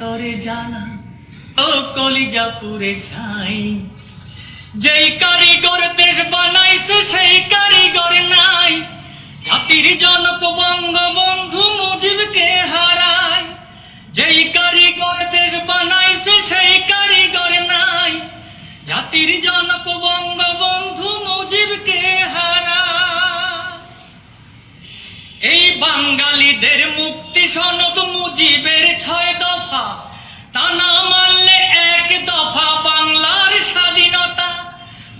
অন্তরে জানা, ও কলিজা পুরে ছাই। যেই কারিগর দেশ বানাইছে, সেই কারিগর নাই। জাতির জনক বঙ্গবন্ধু মুজিবকে হারায়। যেই কারিগর দেশ বানাইছে, সেই কারিগর নাই। জাতির জনক বঙ্গবন্ধু মুজিবকে হারায়। এই বাঙালিদের মুক্তি সনদ মুজিবের ছয় দফা। তা মানলে এক দফা বাংলার স্বাধীনতা।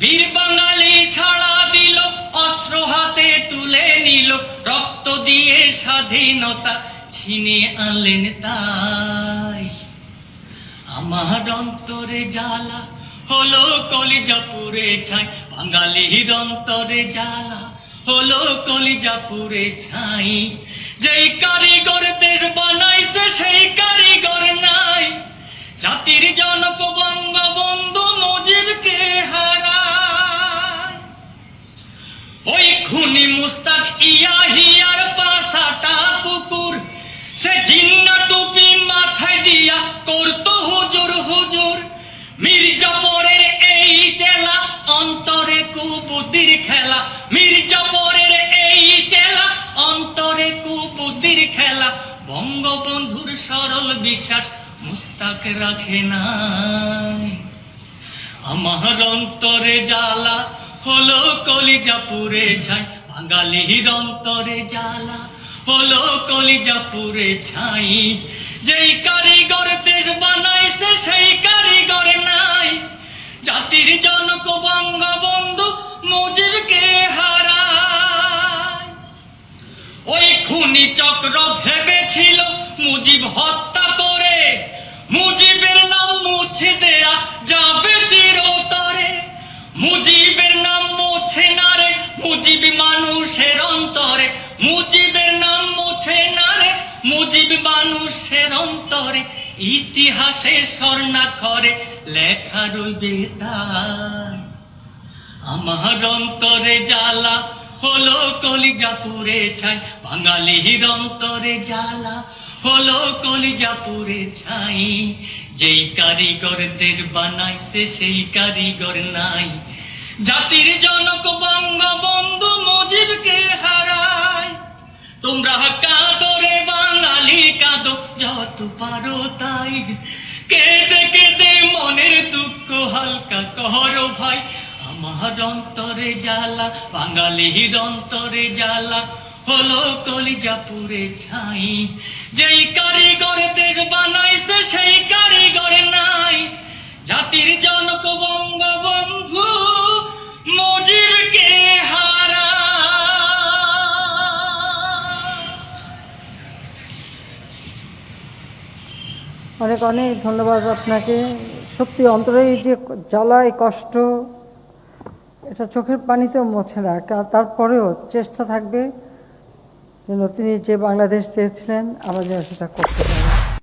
বীর বাঙালি সাড়া দিল, অস্ত্র হাতে তুলে নিল, রক্ত দিয়ে স্বাধীনতা ছিনে আনলেন তাই। আমার অন্তরে জ্বালা হলো কলিজাপুরে ছাই, বাঙালির অন্তরে জ্বালা হলো কলিজাপুরে ছাই। যেই কারিগর দেশ বানাইছে, সেই কারিগর নাই। জাতির জনক বঙ্গবন্ধু মুজিবকে হারায়। ওই খুনি মুস্তাক ইয়াহিয়ার পাশাটা কুকুর, সে জিন্না টুপি মাথায় দিয়া করতো হুজুর হুজুর। মির্জাপুরের এই চেলা অন্তরে কুবুদ্দির খেলা মির্জাপুরের বঙ্গবন্ধুর সরল বিশ্বাস মুস্তাক রাখে না আমার অন্তরে জ্বালা হলো কলিজাপুরে ছাই, বাঙালির অন্তরে জ্বালা হলো কলিজাপুরে ছাই। যেই কারিগর মুজিব মানুষের অন্তরে, ইতিহাসে স্বর্ণাক্ষরে লেখা রইবে তাই আমার অন্তরে জ্বালা হলো কলিজাপুরে ছাই, বাঙালির অন্তরে জ্বালা হলো কলিজাপুরে ছাই। যেই কারিগর দেশ বানাইছে, সেই কারিগর নাই। জাতির জনক বঙ্গবন্ধু পারো তাই। কেঁদে কেঁদে মনের দুঃখ হালকা করো ভাই। আমার অন্তরে জ্বালা, বাঙালির অন্তরে জ্বালা। হলো কলিজাপুরে ছাই। যেই কারিগর দেশ বানাইছে, সেই কারিগর নাই। জাতির জনক অনেক অনেক ধন্যবাদ আপনাকে। সত্যি অন্তরে এই যে জ্বালায় কষ্ট, এটা চোখের পানিতেও মোছে না। তারপরেও চেষ্টা থাকবে যেন তিনি যে বাংলাদেশ চেয়েছিলেন যেন সেটা করতে পারি